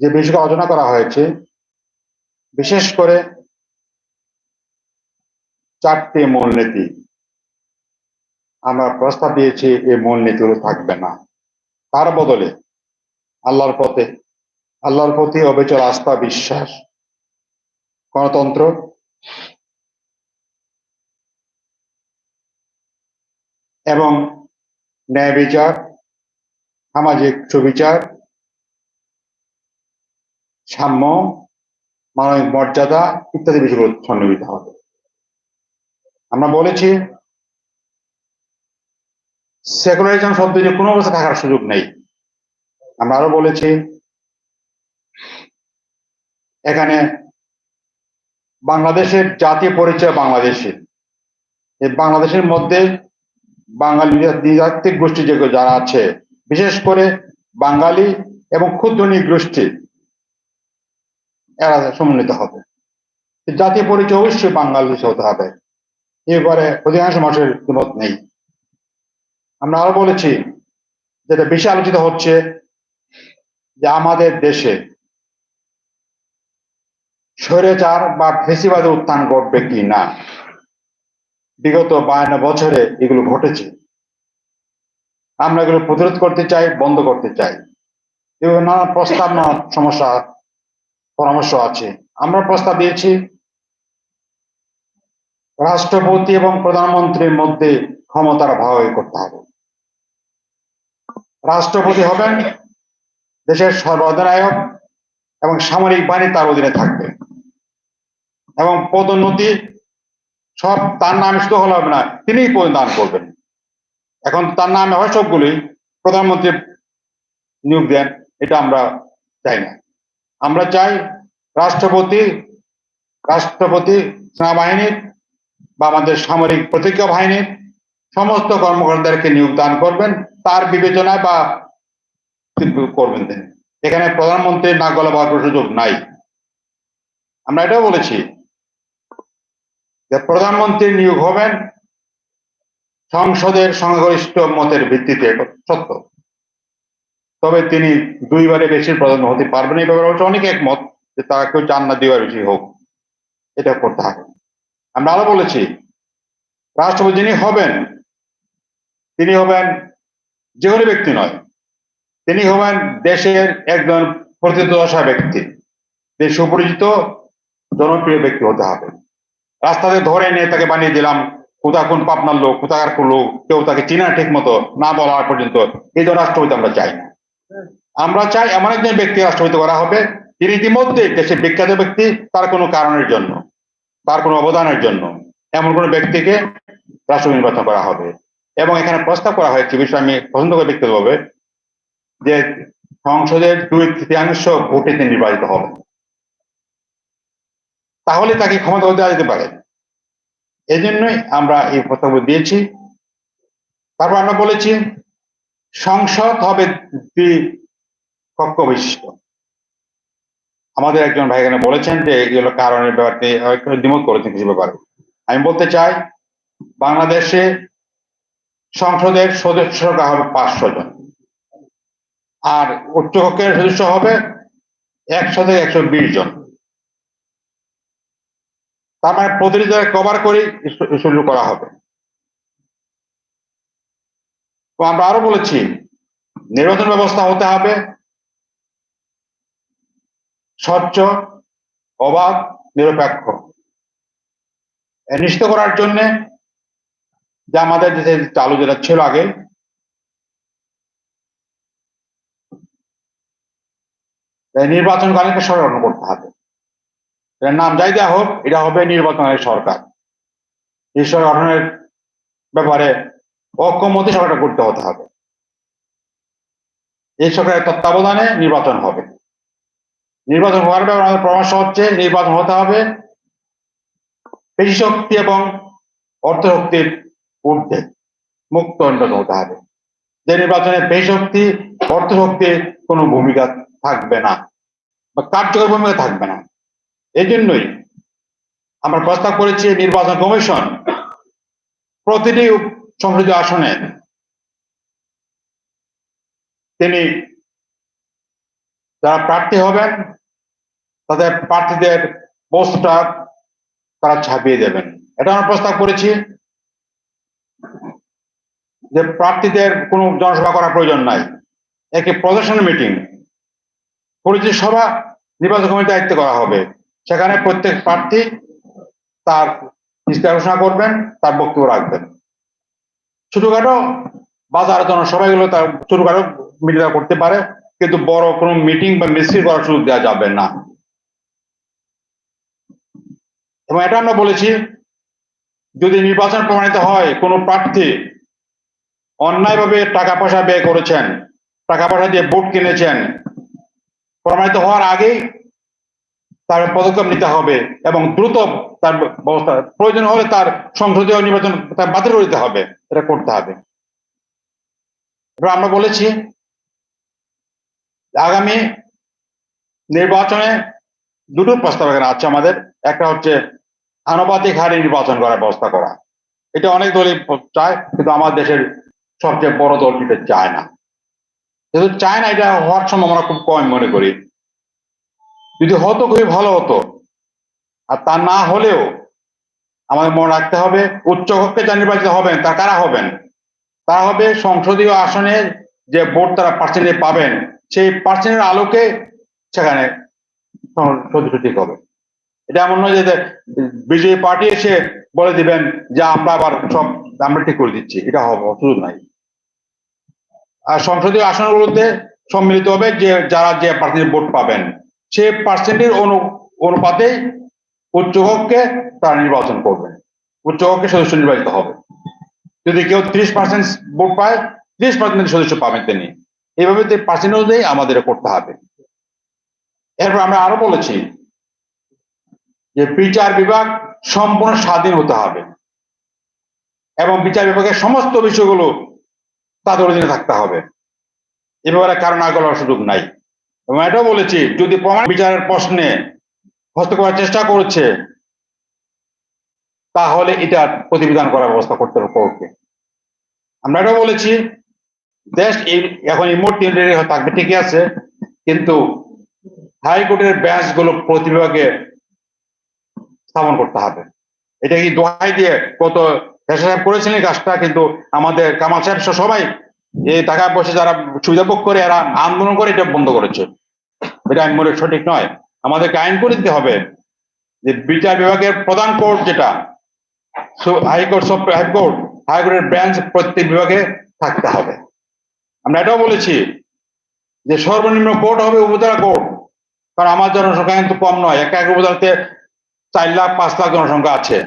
যে বিষয়গুলো আলোচনা করা হয়েছে, বিশেষ করে চারটি মূলনীতি। আমরা প্রস্তাব দিয়েছি, এই মূলনীতিগুলো থাকবে না। তার বদলে আল্লাহর পথে, আল্লাহর প্রতি অবিচল আস্থা, বিশ্বাস, গণতন্ত্র, এবং ন্যায় বিচার, সামাজিক সুবিচার সাম্য, মানবিক মর্যাদা ইত্যাদি বিষয়গুলো সন্নিহিত হবে। আমরা বলেছি সেকুলারিজম শব্দটি কোনো অবস্থা থাকার সুযোগ নেই। আমরা আরও বলেছি, এখানে বাংলাদেশের জাতীয় পরিচয় বাংলাদেশের এই বাংলাদেশের মধ্যে বাঙালি দ্বিজাতিক গোষ্ঠী যেগুলো যারা আছে, বিশেষ করে বাঙালি এবং ক্ষুদ্র গোষ্ঠী এরা সমন্বিত হবে। জাতীয় পরিচয় অবশ্যই বাঙালি হতে হবে। এবারে অধিকাংশ মানুষের মত নেই। আমরা আরও বলেছি, যেটা বেশি আলোচিত হচ্ছে, যে আমাদের দেশে স্বৈরাচার বা ফেসিবাদে উত্থান ঘটবে কি না? বিগত বায়ান্ন বছরে এগুলো ঘটেছে। আমরা এগুলো প্রতিরোধ করতে চাই, বন্ধ করতে চাই। এবং নানা প্রস্তাব নানা সমস্যা পরামর্শ আছে। আমরা প্রস্তাব দিয়েছি, রাষ্ট্রপতি এবং প্রধানমন্ত্রীর মধ্যে ক্ষমতার ভাগাভাগি করতে হবে। রাষ্ট্রপতি হবেন দেশের সর্বাধিনায়ক এবং সামরিক বাহিনী তার অধীনে থাকবে। এবং পদোন্নতি সব তার নাম শুধু হলে হবে না, তিনিই প্রদান করবেন। এখন তার নামে হয় সবগুলোই প্রধানমন্ত্রী নিয়োগ দেন, এটা আমরা চাই না। আমরা চাই রাষ্ট্রপতি রাষ্ট্রপতি সেনাবাহিনীর বা আমাদের সামরিক প্রতিজ্ঞা বাহিনীর সমস্ত কর্মকর্তাদেরকে নিয়োগ দান করবেন, তার বিবেচনায় বা করবেন তিনি। এখানে প্রধানমন্ত্রীর নাক গলা পাওয়ার সুযোগ নাই। আমরা এটাও বলেছি যে প্রধানমন্ত্রী নিয়োগ হবেন সংসদের সংখ্যাগরিষ্ঠ মতের ভিত্তিতে, সত্য। তবে তিনি দুইবারে বেশি প্রধান হতে পারবেন এই ব্যাপারে অবশ্য অনেক একমত যে তারা কেউ চান না দুইবার বেশি হোক। এটা করতে হবে। আমরা আরও বলেছি, রাষ্ট্রপতি যিনি হবেন, তিনি হবেন যে কোনো ব্যক্তি নয়, তিনি হবেন দেশের একজন প্রতিদশা ব্যক্তি সুপরিচিত, জনপ্রিয় ব্যক্তি হতে হবে। রাস্তাতে ধরে নিয়ে তাকে বানিয়ে দিলাম, কোথা কোন পাপনার লোক, কোথাকার কোন লোক, কেউ তাকে চিনা ঠিক মতো না বলা পর্যন্ত এই জন্য রাষ্ট্রপতি আমরা চাই না। আমরা চাই এমন একজন ব্যক্তি রাষ্ট্রপতি করা হবে তিনি ইতিমধ্যে দেশের বিখ্যাত ব্যক্তি, তার কোনো কারণের জন্য, তার কোনো অবদানের জন্য এমন কোনো ব্যক্তিকে রাষ্ট্রপতি নির্বাচন করা হবে। এবং এখানে প্রস্তাব করা হয়েছে বিষয় আমি পছন্দ করে ব্যক্তিগতভাবে যে সংসদের দুই তৃতীয়াংশ ভোটে তিনি নির্বাচিত হবেন। তাহলে তাকে ক্ষমতা দেওয়া যেতে পারে। এই জন্যই আমরা এই প্রস্তাব দিয়েছি। তারপর আমরা বলেছি সংসদ হবে কক্ষ বিশিষ্ট। আমাদের একজন ভাই এখানে বলেছেন যে এগুলো কারণের ব্যাপারটি দ্বিমত করেছেন কিছু ব্যাপারে। আমি বলতে চাই, বাংলাদেশে সংসদের সদস্য হবে পাঁচশো জন। আর উচ্চকক্ষের সদস্য হবে একশো থেকে একশো বিশ জন। তার মানে জায়গায় কভার করে শুরু করা হবে। তো আমরা আরও বলেছি, নির্বাচন ব্যবস্থা হতে হবে। স্বচ্ছ, অবাধ, নিরপেক্ষ। নিশ্চিত করার জন্য যে আমাদের দেশে চালু যেটা ছিল আগে নির্বাচনকালীন সরকার করতে হবে। এর নাম যাই দেওয়া হোক, এটা হবে নির্বাচনের সরকার। এই সরকার গঠনের ব্যাপারে অক্ষমতি সরকারটা করতে হতে হবে। এই সরকারের তত্ত্বাবধানে নির্বাচন হবে। নির্বাচন হওয়ার ব্যাপারে আমাদের পরামর্শ হচ্ছে নির্বাচন হতে হবে পেশি শক্তি এবং অর্থ শক্তির ঊর্ধ্বে মুক্ত নির্বাচন হতে হবে। যে নির্বাচনে পেশি শক্তি অর্থ শক্তির কোনো ভূমিকা থাকবে না বা কার্যকর ভূমিকা থাকবে না। এই জন্যই আমরা প্রস্তাব করেছি নির্বাচন কমিশন প্রতিটি সংসদীয় আসনে তিনি যারা প্রার্থী হবেন, তাদের প্রার্থীদের পোস্টার তারা ছাপিয়ে দেবেন। এটা আমরা প্রস্তাব করেছি যে প্রার্থীদের কোনো জনসভা করার প্রয়োজন নাই। একটি প্রদর্শনী মিটিং, পরিচিত সভা, নির্বাচন কমিটির দায়িত্ব করা হবে। সেখানে প্রত্যেক প্রার্থী তার ইস্তাহার ঘোষণা করবেন, তার বক্তব্য রাখবেন। ছোটখাটো বাজার জনসভাগুলো তার ছোটখাটো মিটিং করতে পারে, কিন্তু বড় কোনো মিটিং বা মিছিল করার সুযোগ দেওয়া যাবে না। এবং এটা আমরা বলেছি, যদি নির্বাচন প্রমাণিত হয়, কোনো প্রার্থী অন্যায়ভাবে টাকা পয়সা ব্যয় করেছেন, টাকা পয়সা দিয়ে ভোট কিনেছেন, প্রমাণিত হওয়ার আগেই তার পদক্ষেপ নিতে হবে এবং দ্রুত তার ব্যবস্থা, প্রয়োজন হলে তার সংসদীয় নির্বাচন তার বাতিল দিতে হবে। এটা করতে হবে। আমরা বলেছি, আগামী নির্বাচনে দুটো প্রস্তাব আছে আমাদের। একটা হচ্ছে আনুপাতিক হারে নির্বাচন করার ব্যবস্থা করা। এটা অনেক দলই চায়, কিন্তু আমার দেশের সবচেয়ে বড় দল এটা চায় না। যেহেতু চায় না, এটা হওয়ার সম্ভাবনা খুব কম মনে করি। যদি হতো, খুবই ভালো হতো। আর তা না হলেও আমাদের মনে রাখতে হবে, উচ্চ কক্ষে যা নির্বাচিত হবেন তা কারা হবেন? তা হবে সংসদীয় আসনের যে ভোট তারা পার্সেন্টেজ পাবেন, সেই পার্সেন্টের আলোকে সেখানে সত্যি ঠিক হবে। এটা এমন নয় যে বিজেপি পার্টি এসে বলে দিবেন যে আমরা আবার সব, আমরা ঠিক করে দিচ্ছি, এটা হবে সুযোগ নাই। আর সংসদীয় আসনগুলোতে সম্মিলিত হবে যে যারা যে পার্সেন্টেজ ভোট পাবেন সে পার্সেন্টের অনু অনুপাতে উচ্চকক্ষে তারা নির্বাচন করবেন উচ্চকক্ষে সদস্য নির্বাচিত হবে। যদি কেউ ত্রিশ পার্সেন্ট ভোট পায়, ত্রিশ পার্সেন্ট সদস্য পাবেন তিনি। এইভাবে পার্সেন্ট অনুযায়ী আমাদের করতে হবে। এরপর আমরা আরও বলেছি যে বিচার বিভাগ সম্পূর্ণ স্বাধীন হতে হবে। এবং বিচার বিভাগের সমস্ত বিষয়গুলো তাদের অধীনে থাকতে হবে। এ ব্যাপারে কারণ আগলার সুযোগ নাই। এবং এটাও বলেছি, যদি প্রমাণ বিচারের প্রশ্নে হস্তক্ষেপের চেষ্টা করছে, তাহলে এটা প্রতিবিধান করার ব্যবস্থা করতে হবে কোর্টকে আমরা এটাও বলেছি, দেশ এখন এই মোট থাকবে, ঠিকই আছে, কিন্তু হাইকোর্টের ব্যাঞ্চগুলো প্রতি বিভাগে স্থাপন করতে হবে। এটা কি দোহাই দিয়ে কত সাহেব করেছিলেন কাজটা, কিন্তু আমাদের কামাল সাহেব সবাই এই টাকা পয়সা যারা সুবিধা ভোগ করে, এরা আন্দোলন করে, এটা বন্ধ করেছে। এটা আমি মনে সঠিক নয়। আমাদেরকে আইন করে দিতে হবে যে বিচার বিভাগের প্রধান কোর্ট যেটা হাইকোর্ট হাইকোর্ট হাইকোর্টের ব্রাঞ্চ প্রত্যেক বিভাগে থাকতে হবে। আমরা এটাও বলেছি যে সর্বনিম্ন কোর্ট হবে উপজেলা কোর্ট। কারণ আমার জনসংখ্যা কিন্তু কম নয়, একা এক উপজেলাতে চার লাখ, পাঁচ লাখ জনসংখ্যা আছে।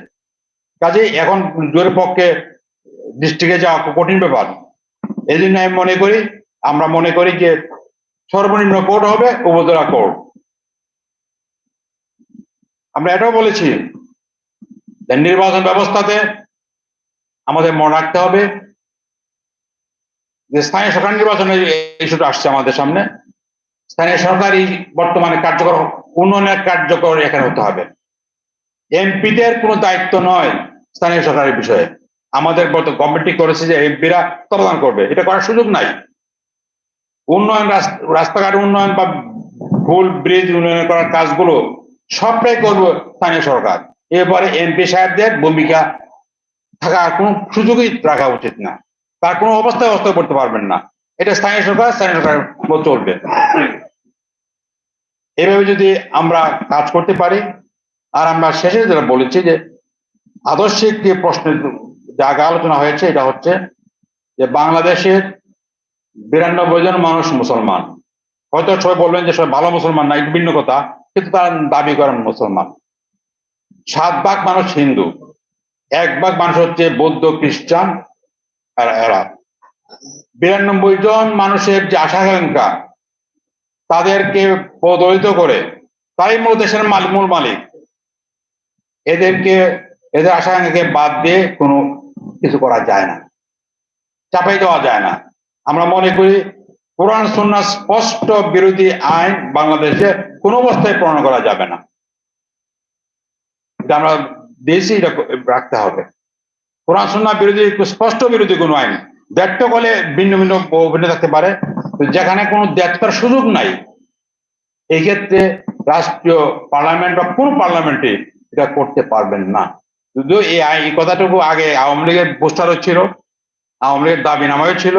কাজে এখন জোরের পক্ষে ডিস্ট্রিক্টে যাওয়া কঠিন ব্যাপার। এই জন্য আমি মনে করি, আমরা মনে করি যে সর্বনিম্ন কোর্ট হবে উপজেলা কোর্ট। আমরা এটাও বলেছি যে নির্বাচন ব্যবস্থাতে আমাদের মনে রাখতে হবে যে স্থানীয় সরকার নির্বাচনের ইস্যুটা আসছে আমাদের সামনে। স্থানীয় সরকারই বর্তমানে কার্যকর, উন্নয়নের কার্যকর এখানে হতে হবে। এমপিদের কোনো দায়িত্ব নয় স্থানীয় সরকারের বিষয়ে। আমাদের গভর্নমেন্ট করেছে যে এমপিরা তদারক করবে, এটা করার সুযোগ নাই। উন্নয়ন রাস্তাঘাট উন্নয়ন বা ফুল ব্রিজ উন্নয়ন করার কাজগুলো সবটাই করব স্থানীয় সরকার। এরপরে এমপি সাহেবদের ভূমিকা থাকার কোনো সুযোগই রাখা উচিত না। তার কোনো অবস্থায় অবস্থা করতে পারবেন না। এটা স্থানীয় সরকার স্থানীয় সরকার চলবে। এভাবে যদি আমরা কাজ করতে পারি, আর আমরা শেষে যেটা বলেছি যে আদর্শিক যে প্রশ্নের জায়গা আলোচনা হয়েছে, এটা হচ্ছে যে বাংলাদেশের বিরানব্বই জন মানুষ মুসলমান। হয়তো সবাই বলবেন যে সবাই ভালো মুসলমান না একটু ভিন্ন কথা। কিন্তু তারা দাবি করেন মুসলমান। সাত ভাগ মানুষ হিন্দু, এক ভাগ মানুষ হচ্ছে বৌদ্ধ খ্রিস্টান আর এরা। বিরানব্বই জন মানুষের যে আশাকাঙ্ক্ষা তাদেরকে প্রদলিত করে তাই মূল দেশের মালিক, মূল মালিক। এদেরকে, এদের আশাকাঙ্ক্ষাকে বাদ দিয়ে কোনো কিছু করা যায় না, চাপাই দেওয়া যায় না। আমরা মনে করি, কোরআন সন্ন্যাস স্পষ্ট বিরোধী আইন বাংলাদেশে কোনো অবস্থায় প্রণয়ন করা যাবে না। আমরা দেশে এটা রাখতে হবে। সন্না বিরোধী স্পষ্ট বিরোধী কোনো আইন। ব্যর্থ করলে ভিন্ন ভিন্ন অভিনয় থাকতে পারে। যেখানে কোনো দেখতার সুযোগ নাই এই ক্ষেত্রে রাষ্ট্রীয় পার্লামেন্ট বা কোন পার্লামেন্টে এটা করতে পারবেন না। যদিও এই এই কথাটুকু আগে আওয়ামী লীগের পোস্টারও ছিল, আওয়ামী লীগের দাবি নামাও ছিল।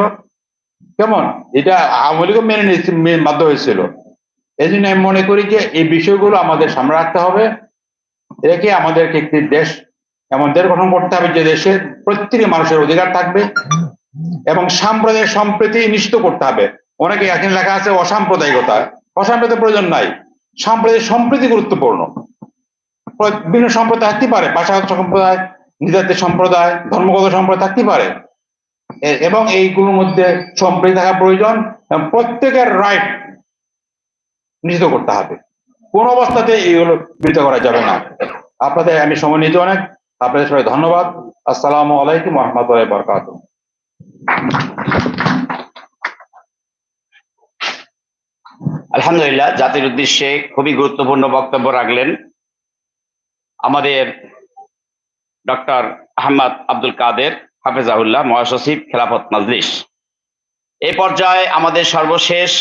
কেমন? এটা আওয়ামী লীগও মেনে নিয়েছে বাধ্য হয়েছিল। এই জন্য আমি মনে করি যে এই বিষয়গুলো আমাদের সামনে রাখতে হবে। রেখে আমাদেরকে একটি দেশ এমন দেশ গঠন করতে হবে যে দেশে প্রত্যেকটি মানুষের অধিকার থাকবে এবং সাম্প্রদায়িক সম্প্রীতি নিশ্চিত করতে হবে। অনেকে এখানে লেখা আছে অসাম্প্রদায়িকতা। অসাম্প্রদায়িক প্রয়োজন নাই। সাম্প্রদায়িক সম্প্রীতি গুরুত্বপূর্ণ। বিভিন্ন সম্প্রদায় থাকতে পারে। ভাষাগত সম্প্রদায় নৃজাতিক সম্প্রদায়, ধর্মগত সম্প্রদায় থাকতে পারে। এবং এইগুলোর মধ্যে সম্প্রীতি থাকা প্রয়োজন প্রত্যেকের রাইট নিশ্চিত করতে হবে। কোন অবস্থাতে এইগুলো বিরত করা যাবে না। আপনাদের, আমি সময় নিতে অনেক। আপনাদের সবাই ধন্যবাদ। আসসালামু আলাইকুম রহমতুল্লাহ বরকাত আলহামদুলিল্লাহ, জাতির উদ্দেশ্যে খুবই গুরুত্বপূর্ণ বক্তব্য রাখলেন আমাদের ডক্টর আহমদ আব্দুল কাদের, হাফেজাহুল্লাহ, মহাসচিব খেলাফত মাজলিস। এই পর্যায়ে আমাদের সর্বশেষ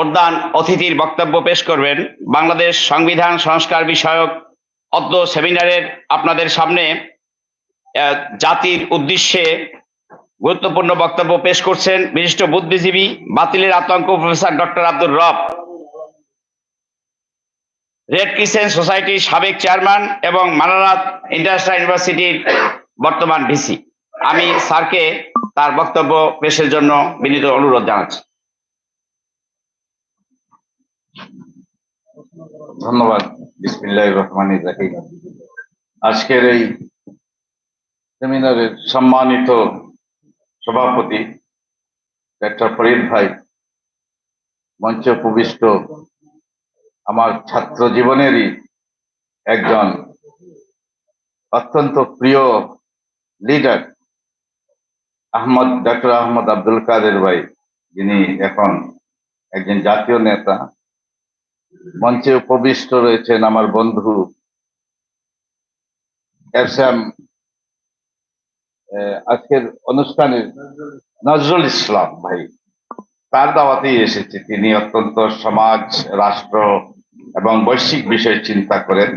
প্রধান অতিথির বক্তব্য পেশ করবেন বাংলাদেশ সংবিধান সংস্কার বিষয়ক অদ্য সেমিনারের আপনাদের সামনে জাতির উদ্দেশ্যে গুরুত্বপূর্ণ বক্তব্য পেশ করছেন বিশিষ্ট বুদ্ধিজীবী, বাতিলের আতঙ্ক প্রফেসর ডক্টর আব্দুর রব। রেড ক্রিসেন্ট সোসাইটির সাবেক চেয়ারম্যান এবং মানারাত ইন্টারন্যাশনাল ইউনিভার্সিটির বর্তমান ভিসি। আমি স্যারকে তার বক্তব্য পেশের জন্য বিনীত অনুরোধ জানাচ্ছি। ধন্যবাদ। আজকের এই সেমিনারের সম্মানিত সভাপতি ডাক্তার ফরিদ ভাই, মঞ্চে উপবিষ্ট আমার ছাত্র জীবনেরই একজন অত্যন্ত প্রিয় লিডার আহমদ, ডক্টর আহমদ আব্দুল কাদের ভাই, যিনি এখন একজন জাতীয় নেতা। মঞ্চে উপবিষ্ট রয়েছেন আমার বন্ধু আহ, আজকের অনুষ্ঠানের নজরুল ইসলাম ভাই। তার দাওয়াতেই এসেছে। তিনি অত্যন্ত সমাজ রাষ্ট্র এবং বৈশ্বিক বিষয় চিন্তা করেন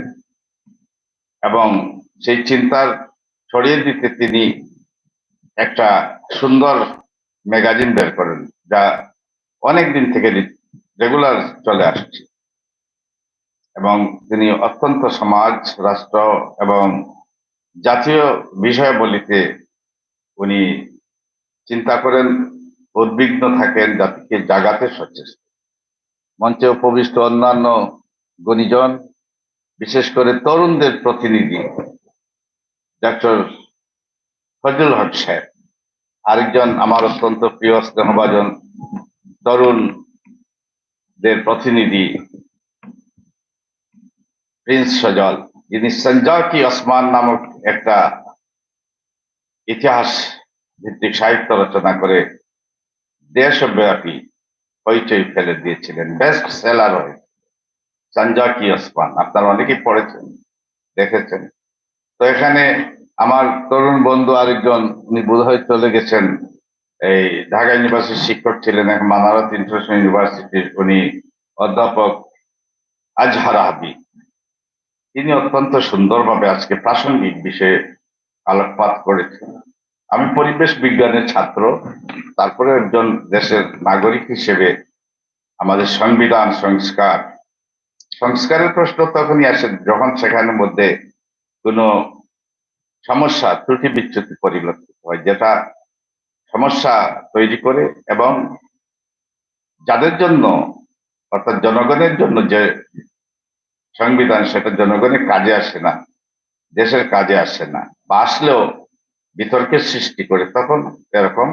এবং সেই চিন্তার ছড়িয়ে দিতে তিনি একটা সুন্দর ম্যাগাজিন বের করেন যা অনেক দিন থেকে রেগুলার চলে আসছে। এবং তিনি অত্যন্ত সমাজ, রাষ্ট্র এবং জাতীয় বিষয়াবলিতে উনি চিন্তা করেন, উদ্বিগ্ন থাকেন, জাতিকে জাগাতে সচেষ্ট। মঞ্চে উপবিষ্ট অন্যান্য গণিজন, বিশেষ করে তরুণদের প্রতিনিধি ডক্টর ফজলুল হক সাহেব, আরেকজন আমার অত্যন্ত প্রিয় স্নেহভাজন তরুণদের প্রতিনিধি প্রিন্স সজল, যিনি সঞ্জয় কি ওসমান নামক একটা ইতিহাস ভিত্তিক সাহিত্য রচনা করে দেশব্যাপী হইচই ফেলে দিয়েছিলেন বেস্ট সেলার হয়ে। সঞ্জয় কি ওসমান, আপনারা অনেকেই পড়েছেন, দেখেছেন। তো এখানে আমার তরুণ বন্ধু আরেকজন, উনি বোধহয় চলে গেছেন, এই ঢাকা ইউনিভার্সিটির শিক্ষক ছিলেন এখন মানারত ইন্টারন্যাশনাল ইউনিভার্সিটির উনি অধ্যাপক আজহার হাবি তিনি অত্যন্ত সুন্দরভাবে আজকে প্রাসঙ্গিক বিষয়ে আলোকপাত করেছেন। আমি পরিবেশ বিজ্ঞানের ছাত্র, তারপরে একজন দেশের নাগরিক হিসেবে আমাদের সংবিধান, সংস্কার। সংস্কারের প্রশ্ন তখনই আসে যখন সেখানের মধ্যে কোনো সমস্যা, ত্রুটি বিচ্যুতি পরিলক্ষিত হয়, যেটা সমস্যা তৈরি করে এবং যাদের জন্য, অর্থাৎ জনগণের জন্য যে সংবিধান সেটা জনগণের কাজে আসে না, দেশের কাজে আসে না। বা আসলেও বিতর্কের সৃষ্টি করে তখন এরকম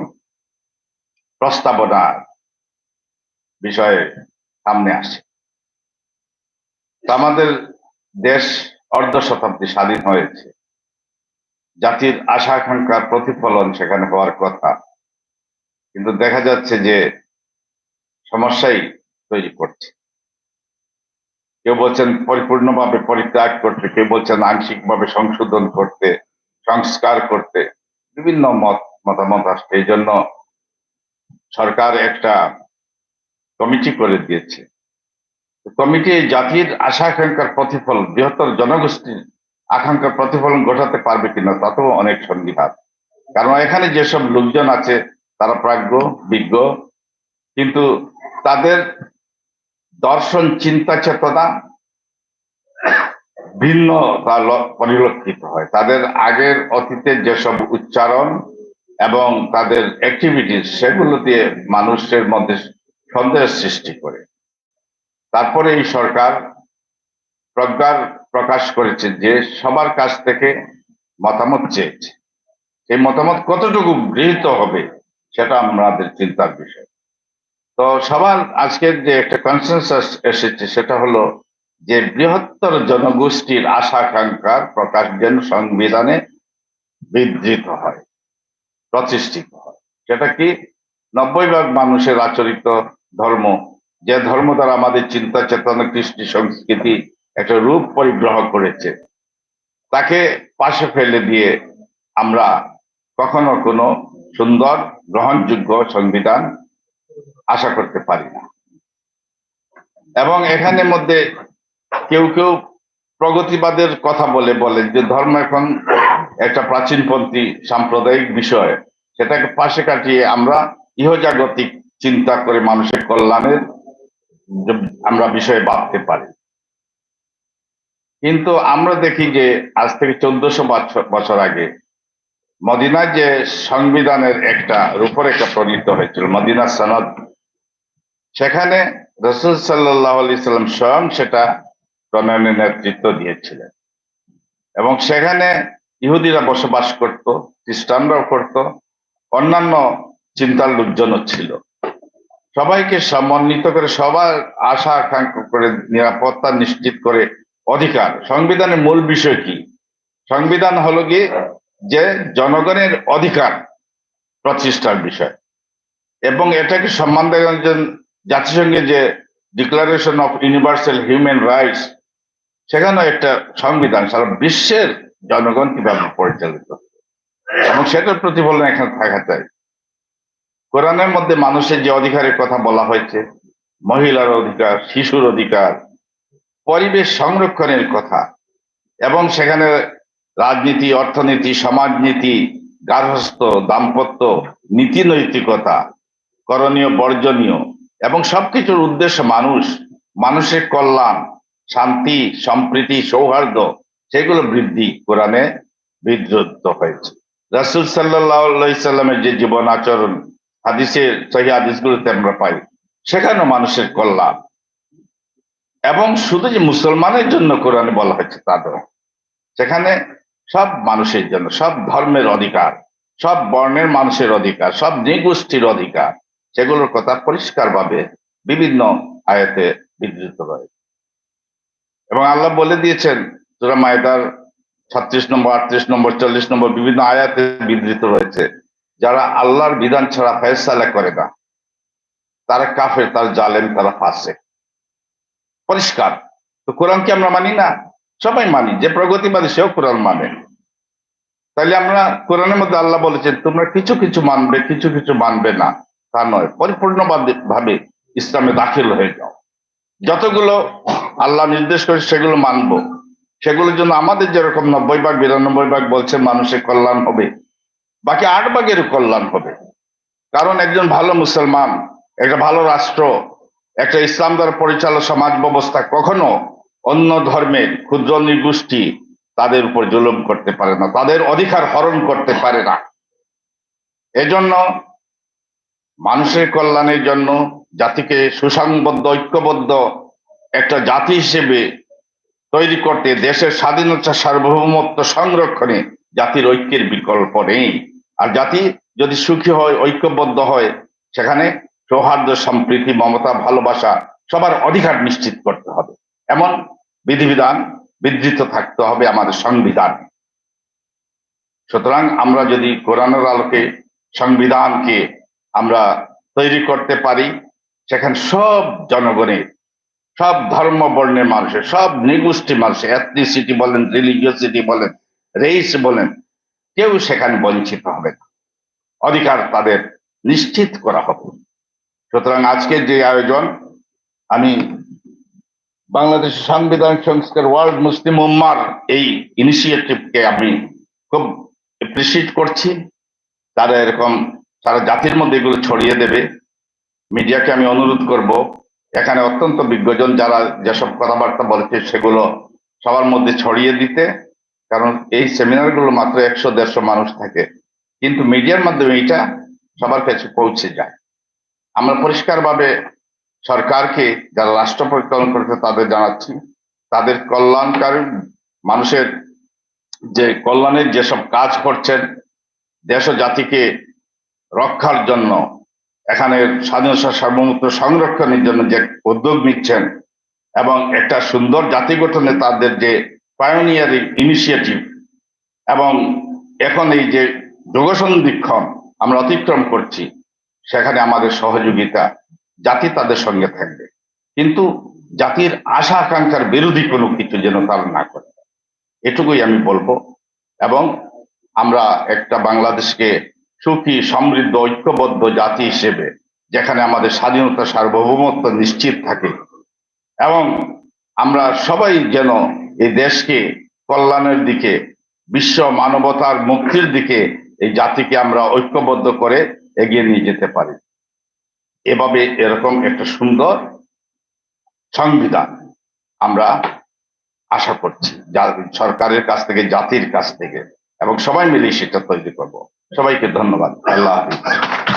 প্রস্তাবনা বিষয়ে সামনে আসে। আমাদের দেশ অর্ধ শতাব্দী স্বাধীন হয়েছে। জাতির আশা আকাঙ্ক্ষার প্রতিফলন সেখানে হওয়ার কথা। কিন্তু দেখা যাচ্ছে যে সমস্যাই তৈরি করছে। কেউ বলছেন পরিপূর্ণভাবে পরিত্যাগ করতে, কেউ বলছেন আংশিকভাবে সংশোধন করতে, সংস্কার করতে, বিভিন্ন মত, মতামত আসছে। এই জন্য সরকার একটা কমিটি করে দিয়েছে। কমিটি জাতির আশা, আকাঙ্ক্ষার প্রতিফলন, বৃহত্তর জনগোষ্ঠীর আকাঙ্ক্ষার প্রতিফলন ঘটাতে পারবে কিনা তাতেও অনেক সন্দিহান কারণ এখানে যেসব লোকজন আছে, তারা প্রাজ্ঞ, বিজ্ঞ, কিন্তু তাদের দর্শন, চিন্তা, চেতনা ভিন্ন তা পরিলক্ষিত হয়। তাদের আগের অতীতের যেসব উচ্চারণ এবং তাদের অ্যাক্টিভিটিস সেগুলো দিয়ে মানুষের মধ্যে সন্দেহের সৃষ্টি করে। তারপরে এই সরকার প্রজ্ঞার প্রকাশ করেছে যে সবার কাছ থেকে মতামত চেয়েছে। সেই মতামত কতটুকু গৃহীত হবে, সেটা আমাদের চিন্তার বিষয়। তো সবার আজকের যে একটা কনসেনসাস এসেছে, সেটা হলো যে বৃহত্তর জনগোষ্ঠীর আশা আকাঙ্ক্ষার প্রকাশ যেন সংবিধানে বিধৃত হয়, প্রতিষ্ঠিত হয়। সেটা কি? নব্বই ভাগ মানুষের আচরিত ধর্ম, যে ধর্ম দ্বারা আমাদের চিন্তা চেতনা, কৃষ্টি সংস্কৃতি একটা রূপ পরিগ্রহ করেছে, তাকে পাশে ফেলে দিয়ে আমরা কখনো কোনো সুন্দর, গ্রহণযোগ্য সংবিধান আশা করতে পারি না। এবং এখানে মধ্যে কেউ কেউ প্রগতিবাদের কথা বলে বলেন যে ধর্ম এখন একটা প্রাচীনপন্থী সাম্প্রদায়িক বিষয়। সেটাকে পাশে কাটিয়ে আমরা ইহজাগতিক চিন্তা করে মানুষের কল্যাণের আমরা বিষয়ে ভাবতে পারি। কিন্তু আমরা দেখি যে আজ থেকে চোদ্দশো বছর আগে মদিনায় যে সংবিধানের একটা রূপরেখা প্রণীত হয়েছিল, মদিনা সনদ সেখানে রসুল সাল্লাহ সাল্লাম স্বয়ং সেটা প্রণয়নের নেতৃত্ব দিয়েছিলেন। এবং সেখানে ইহুদিরা বসবাস করত, খ্রিস্টানরাও করত, অন্যান্য চিন্তার লোকজনও ছিল। সবাইকে সমন্বিত করে, সবার আশা আকাঙ্ক্ষা করে, নিরাপত্তা নিশ্চিত করে অধিকার। সংবিধানের মূল বিষয় কি? সংবিধান হলো গিয়ে যে জনগণের অধিকার প্রতিষ্ঠার বিষয়। এবং এটাকে সম্মান দেওয়ার জন্য জাতিসংঘের যে declaration of universal human rights সেখানেও একটা সংবিধান সারা বিশ্বের জনগণ কীভাবে পরিচালিত এবং সেটার প্রতিফলন এখানে থাকা চাই কোরআনের মধ্যে মানুষের যে অধিকারের কথা বলা হয়েছে, মহিলার অধিকার, শিশুর অধিকার, পরিবেশ সংরক্ষণের কথা, এবং সেখানে রাজনীতি, অর্থনীতি, সমাজনীতি গার্হস্থ দাম্পত্য নীতি নৈতিকতা করণীয়, বর্জনীয় এবং সবকিছুর উদ্দেশ্য মানুষ, মানুষের কল্যাণ, শান্তি, সম্প্রীতি, সৌহার্দ্য, সেগুলো বৃদ্ধি কোরআনে বিদ্রুত হয়েছে। রাসুল সাল্লাহ সাল্লামের যে জীবন আচরণ, হাদিসের, সহি হাদিসগুলোতে আমরা পাই, সেখানেও মানুষের কল্যাণ। এবং শুধু যে মুসলমানের জন্য কোরআনে বলা হয়েছে তাদের সেখানে সব মানুষের জন্য, সব ধর্মের অধিকার, সব বর্ণের মানুষের অধিকার, সব নৃগোষ্ঠীর অধিকার সেগুলোর কথা পরিষ্কারভাবে বিভিন্ন আয়াতে বিধৃত রয়েছে। এবং আল্লাহ বলে দিয়েছেন, সুরা মায়দার ছত্রিশ নম্বর, আটত্রিশ নম্বর, চল্লিশ নম্বর বিভিন্ন আয়াতে বিধৃত রয়েছে। যারা আল্লাহর বিধান ছাড়া ফেসালা করে না, তারা কাফের, তার জালেম, তারা ফাঁসে পরিষ্কার। তো কোরআনকে আমরা মানি না? সবাই মানি, যে প্রগতিবাদী সেও কোরআন মানে। তাহলে আমরা কোরআনের মধ্যে আল্লাহ বলেছেন, তোমরা কিছু কিছু মানবে, কিছু কিছু মানবে না। তা নয়, পরিপূর্ণভাবে, ভাবে ইসলামে দাখিল হয়ে যাও। যতগুলো আল্লাহ নির্দেশ করে সেগুলো মানবো। সেগুলোর জন্য আমাদের যেরকম নব্বই ভাগ, বিরানব্বই ভাগ বলছে মানুষের কল্যাণ হবে, বাকি আট ভাগেরও কল্যাণ হবে। কারণ একজন ভালো মুসলমান, একটা ভালো রাষ্ট্র, একটা ইসলাম দ্বারা পরিচালিত সমাজ ব্যবস্থা কখনো অন্য ধর্মের ক্ষুদ্র নির্গোষ্ঠী তাদের উপর জুলুম করতে পারে না, তাদের অধিকার হরণ করতে পারে না। এজন্য মানুষের কল্যাণের জন্য জাতিকে সুসংবদ্ধ, ঐক্যবদ্ধ একটা জাতি হিসেবে তৈরি করতে দেশের স্বাধীনতা সার্বভৌমত্ব সংরক্ষণে জাতির ঐক্যের বিকল্প নেই। আর জাতি যদি সুখী হয়, ঐক্যবদ্ধ হয়, সেখানে সৌহার্দ্য, সম্প্রীতি, মমতা, ভালোবাসা সবার অধিকার নিশ্চিত করতে হবে। এমন বিধিবিধান বিধৃত থাকতে হবে আমাদের সংবিধান। সুতরাং আমরা যদি কোরআনের আলোকে সংবিধানকে আমরা তৈরি করতে পারি। সেখানে সব জনগণের, সব ধর্ম বর্ণের মানুষের, সব নিগোষ্ঠী মানুষের এথনিসিটি বলেন রিলিজিয়াসিটি বলেন রেইস বলেন, কেউ সেখানে বঞ্চিত হবে না। অধিকার তাদের নিশ্চিত করা হবে। সুতরাং আজকের যে আয়োজন, আমি বাংলাদেশ সংবিধান সংস্কার ওয়ার্ল্ড মুসলিম উম্মার এই ইনিশিয়েটিভকে আমি খুব এপ্রিসিয়েট করছি। তারা এরকম সারা জাতির মধ্যে এগুলো ছড়িয়ে দেবে। মিডিয়াকে আমি অনুরোধ করব, এখানে অত্যন্ত বিজ্ঞজন যারা যেসব কথাবার্তা বলেছে সেগুলো সবার মধ্যে ছড়িয়ে দিতে, কারণ এই সেমিনারগুলো মাত্র একশো দেড়শো মানুষ থাকে। কিন্তু মিডিয়ার মাধ্যমে এটা সবার কাছে পৌঁছে যায়। আমরা পরিষ্কারভাবে সরকারকে, যারা রাষ্ট্র পরিচালনা করছে তাদের জানাচ্ছি, তাদের কল্যাণকারী মানুষের যে কল্যাণের যেসব কাজ করছেন, দেশ ও জাতিকে রক্ষার জন্য এখানে স্বাধীনতা সার্বভৌমত্ব সংরক্ষণের জন্য যে উদ্যোগ নিচ্ছেন এবং একটা সুন্দর জাতি গঠনে তাদের যে পায়োনিয়ার ইনিশিয়েটিভ এবং এখন এই যে যুগসন্ধিক্ষণ আমরা অতিক্রম করছি, সেখানে আমাদের সহযোগিতা জাতি তাদের সঙ্গে থাকবে। কিন্তু জাতির আশা আকাঙ্ক্ষার বিরোধী কোনো কিছু যেন তারা না করে। এটুকুই আমি বলব এবং আমরা একটা বাংলাদেশকে সুখী সমৃদ্ধ, ঐক্যবদ্ধ জাতি হিসেবে, যেখানে আমাদের স্বাধীনতা, সার্বভৌমত্ব নিশ্চিত থাকে। এবং আমরা সবাই যেন এই দেশকে কল্যাণের দিকে, বিশ্ব মানবতার মুক্তির দিকে, এই জাতিকে আমরা ঐক্যবদ্ধ করে এগিয়ে নিয়ে যেতে পারি। এভাবে এরকম একটা সুন্দর সংবিধান আমরা আশা করছি সরকারের কাছ থেকে, জাতির কাছ থেকে এবং সবাই মিলে সেটা তৈরি করব। সবাইকে ধন্যবাদ। আল্লাহ হাফিজ।